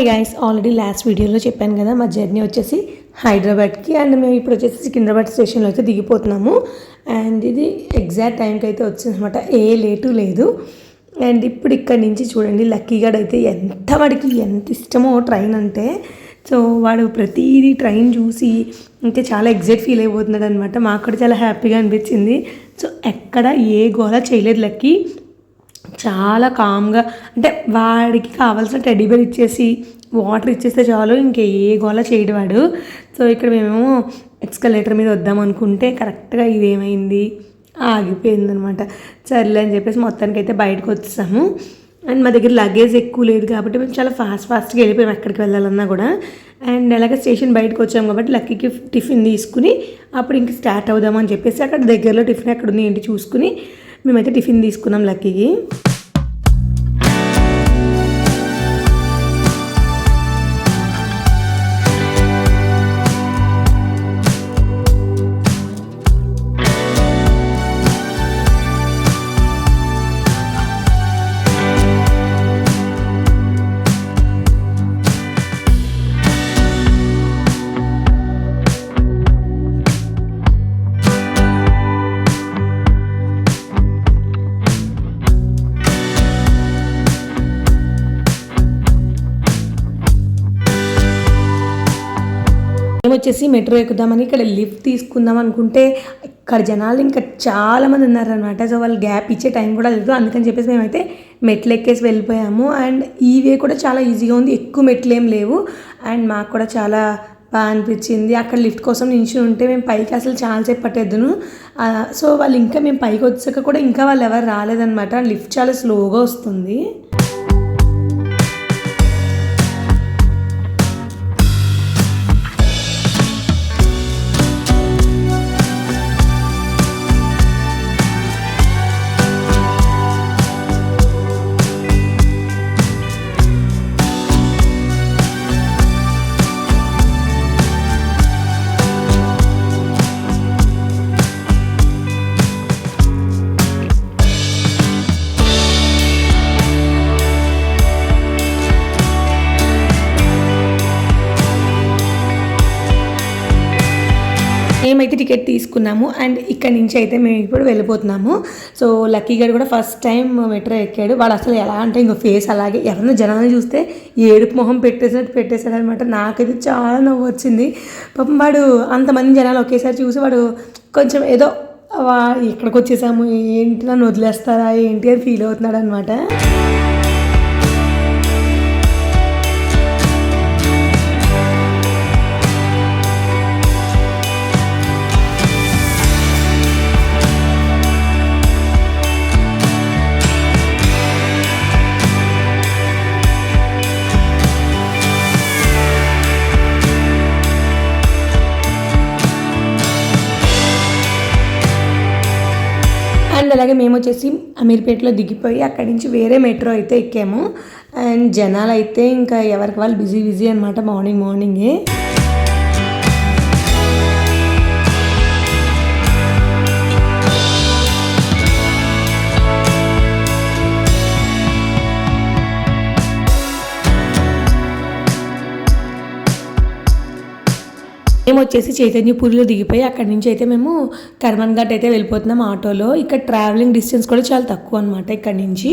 Hi guys already last వీడియోలో చెప్పాను కదా మా జర్నీ వచ్చేసి హైదరాబాద్కి అండ్ మేము ఇప్పుడు వచ్చేసి సికింద్రాబాద్ స్టేషన్లో అయితే దిగిపోతున్నాము. అండ్ ఇది ఎగ్జాక్ట్ టైంకి అయితే వచ్చిందనమాట ఏ లేటు లేదు. అండ్ ఇప్పుడు ఇక్కడ నుంచి చూడండి లక్కీగాడ్ అయితే ఎంత వాడికి ఎంత ఇష్టమో ట్రైన్ అంటే. సో వాడు ప్రతిదీ ట్రైన్ చూసి ఇంకా చాలా ఎగ్జైట్ ఫీల్ అయిపోతున్నాడు అనమాట మాకు కూడా చాలా హ్యాపీగా అనిపించింది. సో ఎక్కడ ఏ గోల చేయలేదు లక్కీ చాలా కామ్గా అంటే వాడికి కావాల్సిన టెడ్డీబేర్ ఇచ్చేసి వాటర్ ఇచ్చేస్తే చాలు ఇంకా ఏ గోళ చేయడు వాడు. సో ఇక్కడ మేము ఎక్స్కలేటర్ మీద వద్దాం అనుకుంటే కరెక్ట్గా ఇదేమైంది? ఆగిపోయిందనమాట సర్లే అని చెప్పేసి మొత్తానికి అయితే బయటకు వచ్చాము. అండ్ మా దగ్గర లగేజ్ ఎక్కువ లేదు కాబట్టి మేము చాలా ఫాస్ట్ ఫాస్ట్గా వెళ్ళిపోయాం ఎక్కడికి వెళ్ళాలన్నా కూడా. అండ్ అలాగే స్టేషన్ బయటకు వచ్చాము కాబట్టి లక్కీకి టిఫిన్ తీసుకుని అప్పుడు ఇంక స్టార్ట్ అవుదామని చెప్పేసి అక్కడ దగ్గరలో టిఫిన్ ఎక్కడ ఉంది ఏంటి చూసుకుని మేమైతే టిఫిన్ తీసుకున్నాం లక్కీకి. వచ్చేసి మెట్రో ఎక్కుదామని ఇక్కడ లిఫ్ట్ తీసుకుందాం అనుకుంటే ఇక్కడ జనాలు ఇంకా చాలామంది ఉన్నారనమాట సో వాళ్ళు గ్యాప్ ఇచ్చే టైం కూడా లేదు. అందుకని చెప్పేసి మేమైతే మెట్లు ఎక్కేసి వెళ్ళిపోయాము. అండ్ ఈ వే కూడా చాలా ఈజీగా ఉంది. ఎక్కువ మెట్లు ఏం లేవు. అండ్ మాకు కూడా చాలా బాగా అనిపించింది. అక్కడ లిఫ్ట్ కోసం నించుని ఉంటే మేము పైకి అసలు చాలాసేపు పట్టేద్దును. సో వాళ్ళు ఇంకా మేము పైకి వచ్చాక కూడా ఇంకా వాళ్ళు ఎవరు రాలేదనమాట లిఫ్ట్ చాలా స్లోగా వస్తుంది. మేమైతే టికెట్ తీసుకున్నాము అండ్ ఇక్కడ నుంచి అయితే మేము ఇప్పుడు వెళ్ళిపోతున్నాము. సో లక్కీ గారు కూడా ఫస్ట్ టైం మెట్రో ఎక్కాడు. వాడు అసలు ఎలా అంటే ఇంకో ఫేస్ అలాగే ఎవరైనా జనాన్ని చూస్తే ఏడుపు మొహం పెట్టేసినట్టు పెట్టేశాడు అనమాట నాకైతే చాలా నవ్వు వచ్చింది. పాపం వాడు అంతమంది జనాలు ఒకేసారి చూసి వాడు కొంచెం ఏదో వా ఇక్కడికి వచ్చేసాము ఏంటి నన్ను వదిలేస్తారా ఏంటి అని ఫీల్ అవుతున్నాడు అనమాట అండ్ అలాగే మేము వచ్చేసి అమీర్పేటలో దిగిపోయి అక్కడి నుంచి వేరే మెట్రో అయితే ఎక్కాము. అండ్ జనాలు అయితే ఇంకా ఎవరికి వాళ్ళు బిజీ బిజీ అనమాట మార్నింగ్ మార్నింగే. మేము వచ్చేసి చైతన్యపూరిలో దిగిపోయి అక్కడి నుంచి అయితే మేము కర్మన్ ఘాట్ అయితే వెళ్ళిపోతున్నాం ఆటోలో. ఇక్కడ ట్రావెలింగ్ డిస్టెన్స్ కూడా చాలా తక్కువ అనమాట ఇక్కడ నుంచి.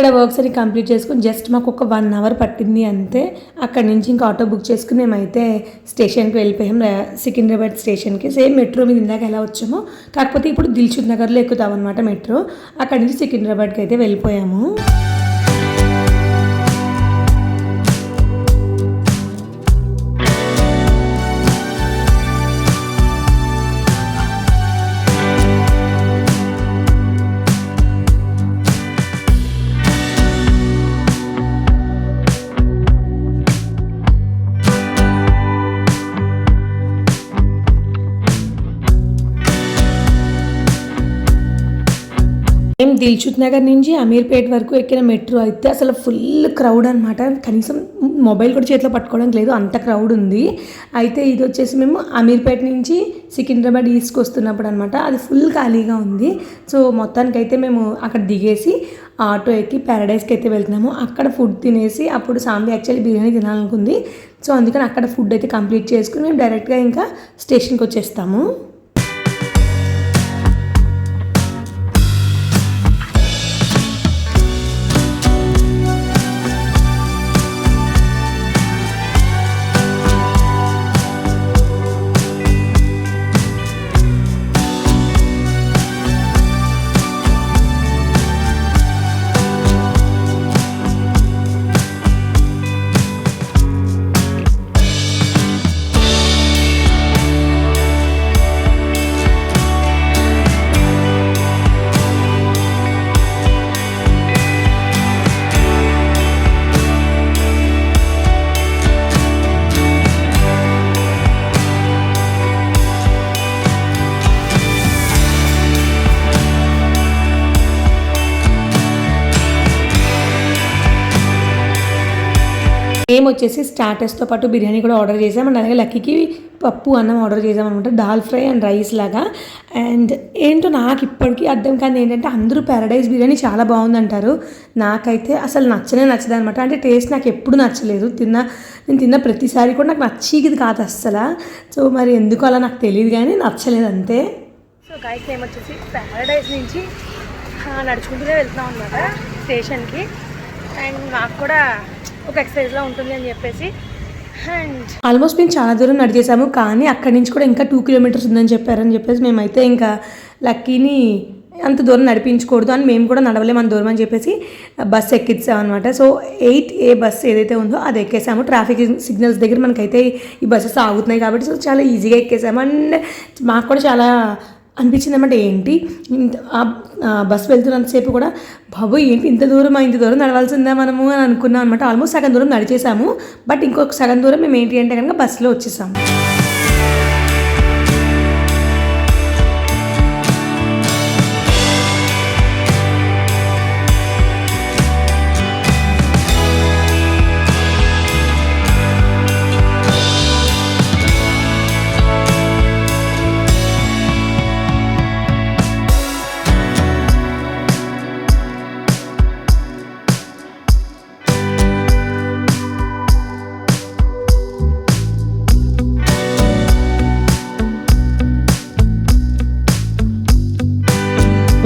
ఇక్కడ వర్క్స్ అని కంప్లీట్ చేసుకుని జస్ట్ మాకు ఒక వన్ అవర్ పట్టింది అంతే. అక్కడి నుంచి ఇంకా ఆటో బుక్ చేసుకుని మేమైతే స్టేషన్కి వెళ్ళిపోయాం. సికింద్రాబాద్ స్టేషన్కి సేమ్ మెట్రో మీద ఇందాక ఎలా వచ్చామో. కాకపోతే ఇప్పుడు దిల్చుక్ నగర్లో ఎక్కుతాం అనమాట మెట్రో అక్కడి నుంచి సికింద్రాబాద్కి అయితే వెళ్ళిపోయాము. మేము దిల్చుత్ నగర్ నుంచి అమీర్పేట్ వరకు ఎక్కిన మెట్రో అయితే అసలు ఫుల్ క్రౌడ్ అనమాట కనీసం మొబైల్ కూడా చేతిలో పట్టుకోవడానికి లేదు అంత క్రౌడ్ ఉంది. అయితే ఇది వచ్చేసి మేము అమీర్పేట్ నుంచి సికింద్రాబాద్ ఈస్ట్కి వస్తున్నప్పుడు అనమాట అది ఫుల్ ఖాళీగా ఉంది. సో మొత్తానికైతే మేము అక్కడ దిగేసి ఆటో ఎక్కి ప్యారడైస్కి అయితే వెళ్తున్నాము. అక్కడ ఫుడ్ తినేసి అప్పుడు సాంబి యాక్చువల్లీ బిర్యానీ తినాలనుకుంది. సో అందుకని అక్కడ ఫుడ్ అయితే కంప్లీట్ చేసుకుని మేము డైరెక్ట్గా ఇంకా స్టేషన్కి వచ్చేస్తాము. మేము వచ్చేసి స్టార్టర్స్తో పాటు బిర్యానీ కూడా ఆర్డర్ చేసాం అండ్ అలాగే లక్కీకి పప్పు అన్నం ఆర్డర్ చేసాం అనమాట దాల్ ఫ్రై అండ్ రైస్ లాగా. అండ్ ఏంటో నాకు ఇప్పటికీ అర్థం కానీ ఏంటంటే అందరూ ప్యారడైజ్ బిర్యానీ చాలా బాగుందంటారు. నాకైతే అసలు నచ్చనే నచ్చదు అనమాట అంటే టేస్ట్ నాకు ఎప్పుడు నచ్చలేదు. తిన్న నేను తిన్న ప్రతిసారి కూడా నాకు నచ్చేది కాదు అస్సలు. సో మరి ఎందుకు అలా నాకు తెలియదు కానీ నచ్చలేదు అంతే. సో గైస్ మేము వచ్చేసి ప్యారడైజ్ నుంచి నడుచుకుంటూనే వెళ్తున్నాం అనమాట స్టేషన్కి అండ్ నాకు కూడా ఒక ఎక్సర్సైజ్లో ఉంటుంది అని చెప్పేసి. అండ్ ఆల్మోస్ట్ మేము చాలా దూరం నడిచేసాము కానీ అక్కడి నుంచి కూడా ఇంకా టూ కిలోమీటర్స్ ఉందని చెప్పారని చెప్పేసి మేమైతే ఇంకా లక్కీని అంత దూరం నడిపించకూడదు అని మేము కూడా నడవలేము అంత దూరం అని చెప్పేసి బస్సు ఎక్కించాం అనమాట సో ఎయిట్ ఏ బస్సు ఏదైతే ఉందో అది ఎక్కేసాము. ట్రాఫిక్ సిగ్నల్స్ దగ్గర మనకైతే ఈ బస్సెస్ ఆగుతున్నాయి కాబట్టి సో చాలా ఈజీగా ఎక్కేసాము. అండ్ మాకు కూడా చాలా అనిపించింది అనమాట ఏంటి ఆ- బస్సు వెళ్తున్నంతసేపు కూడా బాబు ఏంటి ఇంత దూరం ఇంత దూరం నడవాల్సిందా మనము అని అనుకున్నాం అనమాట ఆల్మోస్ట్ సగం దూరం నడిచేసాము. బట్ ఇంకొక సగం దూరం మేము ఏంటి అంటే కనుక బస్సులో వచ్చేసాము.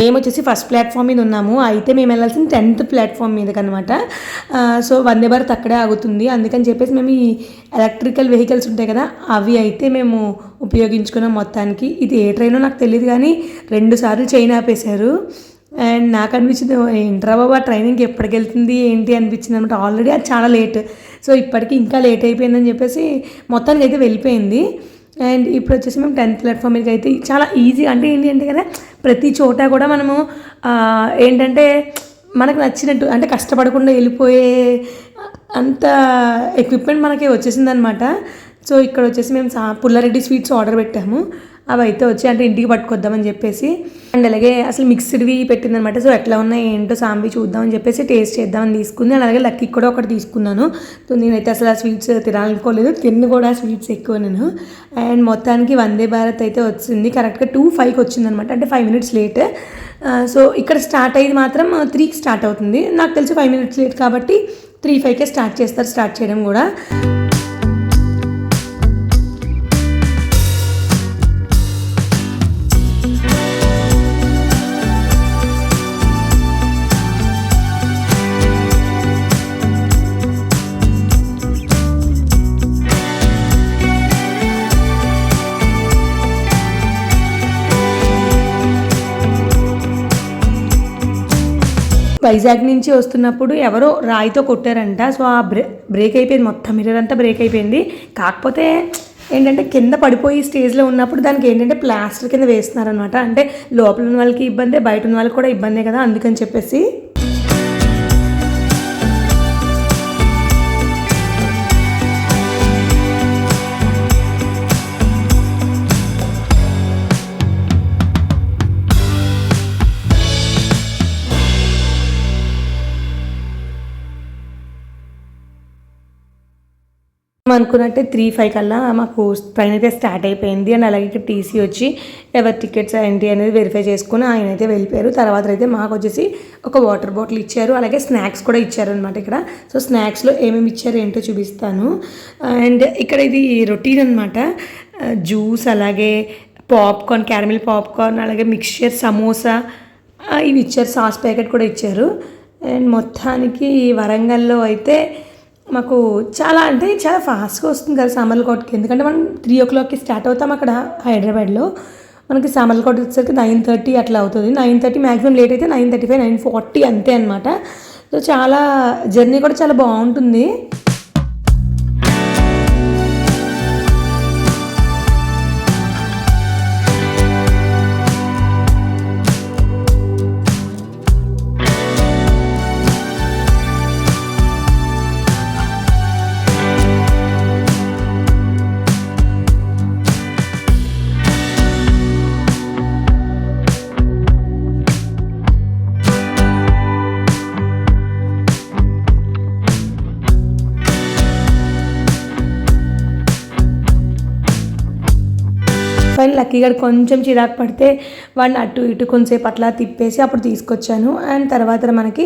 మేము వచ్చేసి ఫస్ట్ ప్లాట్ఫామ్ మీద ఉన్నాము. అయితే మేము వెళ్ళాల్సిన టెన్త్ ప్లాట్ఫామ్ మీదకి అనమాట సో వందే భారత్ అక్కడే ఆగుతుంది. అందుకని చెప్పేసి మేము ఈ ఎలక్ట్రికల్ వెహికల్స్ ఉంటాయి కదా అవి అయితే మేము ఉపయోగించుకున్నాం మొత్తానికి. ఇది ఏ ట్రైనో నాకు తెలియదు కానీ రెండు సార్లు చైన్ ఆపేశారు. అండ్ నాకు అనిపించింది ఏంట్రా బాబా ట్రైనింగ్కి ఎప్పటికి వెళ్తుంది ఏంటి అనిపించింది అనమాట. ఆల్రెడీ అది చాలా లేట్. సో ఇప్పటికి ఇంకా లేట్ అయిపోయిందని చెప్పేసి మొత్తానికి అయితే వెళ్ళిపోయింది. అండ్ ఇప్పుడు వచ్చేసి మేము టెన్త్ ప్లాట్ఫామ్ మీదకి అయితే చాలా ఈజీ అంటే ఏంటి అంటే కదా ప్రతి చోట కూడా మనము ఏంటంటే మనకు నచ్చినట్టు అంటే కష్టపడకుండా వెళ్ళిపోయే అంత ఎక్విప్మెంట్ మనకి వచ్చేసింది అనమాట సో ఇక్కడ వచ్చేసి మేము సా పుల్లారెడ్డి స్వీట్స్ ఆర్డర్ పెట్టాము. అవి అయితే వచ్చి అంటే ఇంటికి పట్టుకొద్దామని చెప్పేసి అండ్ అలాగే అసలు మిక్స్డ్వి పెట్టిందనమాట సో ఎట్లా ఉన్నాయి ఏంటో సాంబి చూద్దామని చెప్పేసి టేస్ట్ చేద్దామని తీసుకుంది. అండ్ అలాగే లక్కీ కూడా ఒకటి తీసుకున్నాను. సో నేనైతే అసలు ఆ స్వీట్స్ తినాలనుకోలేదు. తిన్ను కూడా స్వీట్స్ ఎక్కువ నేను. అండ్ మొత్తానికి వందే భారత్ అయితే వచ్చింది. కరెక్ట్గా టూ ఫైవ్కి వచ్చింది అనమాట అంటే ఫైవ్ మినిట్స్ లేట్. సో ఇక్కడ స్టార్ట్ అయ్యేది మాత్రం త్రీకి స్టార్ట్ అవుతుంది. నాకు తెలిసి ఫైవ్ మినిట్స్ లేట్ కాబట్టి త్రీ ఫైవ్కే స్టార్ట్ చేస్తారు స్టార్ట్ చేయడం కూడా. వైజాగ్ నుంచి వస్తున్నప్పుడు ఎవరో రాయితో కొట్టారంట. సో ఆ బ్రే బ్రేక్ అయిపోయింది. మొత్తం మిర్రర్ అంతా బ్రేక్ అయిపోయింది. కాకపోతే ఏంటంటే కింద పడిపోయి స్టేజ్లో ఉన్నప్పుడు దానికి ఏంటంటే ప్లాస్టర్ కింద వేస్తున్నారనమాట అంటే లోపల ఉన్న వాళ్ళకి ఇబ్బందే బయట ఉన్న వాళ్ళకి కూడా ఇబ్బందే కదా అందుకని చెప్పేసి. అనుకున్నట్టే త్రీ ఫైవ్ కల్లా మాకు ట్రైన్ అయితే స్టార్ట్ అయిపోయింది అండ్ అలాగే ఇక్కడ టీసీ వచ్చి ఎవరి టికెట్స్ ఏంటి అనేది వెరిఫై చేసుకుని ఆయన అయితే వెళ్ళిపోయారు. తర్వాత అయితే మాకు వచ్చేసి ఒక వాటర్ బాటిల్ ఇచ్చారు. అలాగే స్నాక్స్ కూడా ఇచ్చారు అనమాట ఇక్కడ సో స్నాక్స్లో ఏమేమి ఇచ్చారు ఏంటో చూపిస్తాను. అండ్ ఇక్కడ ఇది రొటీన్ అనమాట జ్యూస్ అలాగే పాప్కార్న్ క్యారమిల్ పాప్కార్న్ అలాగే మిక్స్చర్ సమోసా uh, ఇవి ఇచ్చారు. సాస్ ప్యాకెట్ కూడా ఇచ్చారు. అండ్ మొత్తానికి వరంగల్లో అయితే మాకు చాలా అంటే చాలా ఫాస్ట్గా వస్తుంది కదా సామర్లకోటకి. ఎందుకంటే మనం త్రీ ఓ క్లాక్కి స్టార్ట్ అవుతాం అక్కడ హైదరాబాద్లో. మనకి సామర్లకోట వచ్చేసరికి నైన్ థర్టీ అట్లా అవుతుంది. నైన్ థర్టీ మ్యాక్సిమం లేట్ అయితే nine thirty five nine forty అంతే అనమాట సో చాలా జర్నీ కూడా చాలా బాగుంటుంది. ఫైన్ కొంచెం చిరాకు పడితే వాడిని అటు ఇటు కొంచెంసేపు అట్లా తిప్పేసి అప్పుడు తీసుకొచ్చాను. అండ్ తర్వాత మనకి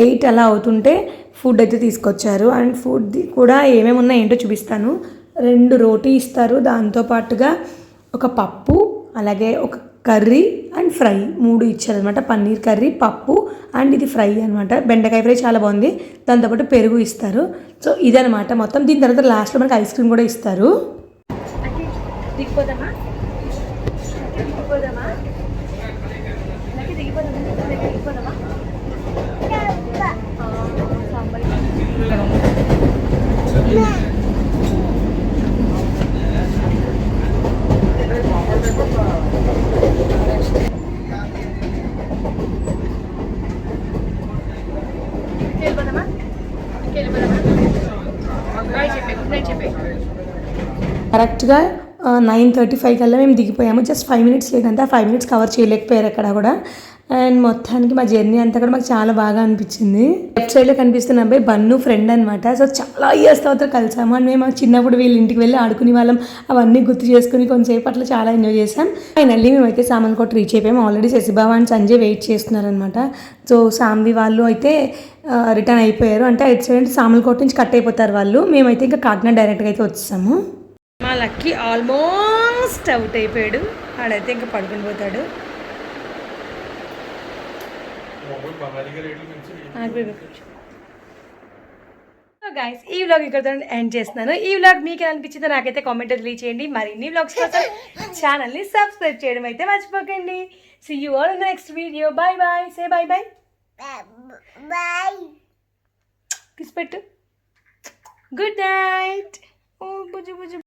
ఎయిట్ అలా అవుతుంటే ఫుడ్ అయితే తీసుకొచ్చారు. అండ్ ఫుడ్ కూడా ఏమేమి ఉన్నాయో ఏంటో చూపిస్తాను. రెండు రోటీ ఇస్తారు. దాంతోపాటుగా ఒక పప్పు అలాగే ఒక కర్రీ అండ్ ఫ్రై మూడు ఇచ్చారనమాట పన్నీర్ కర్రీ పప్పు అండ్ ఇది ఫ్రై అనమాట బెండకాయ ఫ్రై చాలా బాగుంది. దాంతోపాటు పెరుగు ఇస్తారు. సో ఇదనమాట మొత్తం. దీని తర్వాత లాస్ట్లో మనకి ఐస్ క్రీమ్ కూడా ఇస్తారు. అంటే దిగిపోదామా దిగిపోదామా నాకు దిగిపోదామా దగ్గర దిగిపోదామా ఆ, సాంబార్ వెళ్ళిపోదామా వెళ్ళిపోదామా బాయ్ చెప్పే గుడ్ నైట్ చెప్పే కరెక్ట్గా నైన్ థర్టీ ఫైవ్ కల్లా మేము దిగిపోయాము. జస్ట్ ఫైవ్ మినిట్స్ లేదంటే. ఆ ఫైవ్ మినిట్స్ కవర్ చేయలేకపోయారు అక్కడ కూడా. అండ్ మొత్తానికి మా జర్నీ అంతా కూడా మాకు చాలా బాగా అనిపించింది. లెఫ్ట్ సైడ్లో కనిపిస్తున్న అబ్బాయి బన్ను ఫ్రెండ్ అనమాట సో చాలా ఇయర్స్ తర్వాత కలిసాము. అండ్ మేము చిన్నప్పుడు వీళ్ళ ఇంటికి వెళ్ళి ఆడుకునే వాళ్ళం. అవన్నీ గుర్తు చేసుకుని కొంచెంసేపు అట్లా చాలా ఎంజాయ్ చేసాం ఫైనల్లీ మేమైతే సామన్కోట రీచ్ అయిపోయాము already Sasibabu and Sanjay wait చేస్తున్నారనమాట సో సాంబి వాళ్ళు అయితే రిటర్న్ అయిపోయారు. అంటే ఇటు సైడ్ సామల్కోట నుంచి కట్ అయిపోతారు వాళ్ళు. మేమైతే ఇంకా కాకినాడ డైరెక్ట్గా అయితే వచ్చేసాము. మా లక్కీ ఆల్మోస్ట్ అవుట్ అయిపోయాడు. ఆడైతే ఇంకా పడుకుని పోతాడు. గైస్ ఈ వ్లాగ్ ఇక్కడ ఎండ్ చేస్తున్నాను. ఈ వ్లాగ్ మీకు ఎలా అనిపించిందో నాకైతే కామెంట్ తెలియచేయండి. మరిన్ని వ్లాగ్స్ కోసం ఛానల్ని సబ్స్క్రైబ్ చేయడం అయితే మర్చిపోకండి. See you all next video bye bye say bye bye. Kiss పెట్టు. గుడ్ నైట్ ఓ బుజ్జు బుజ్జు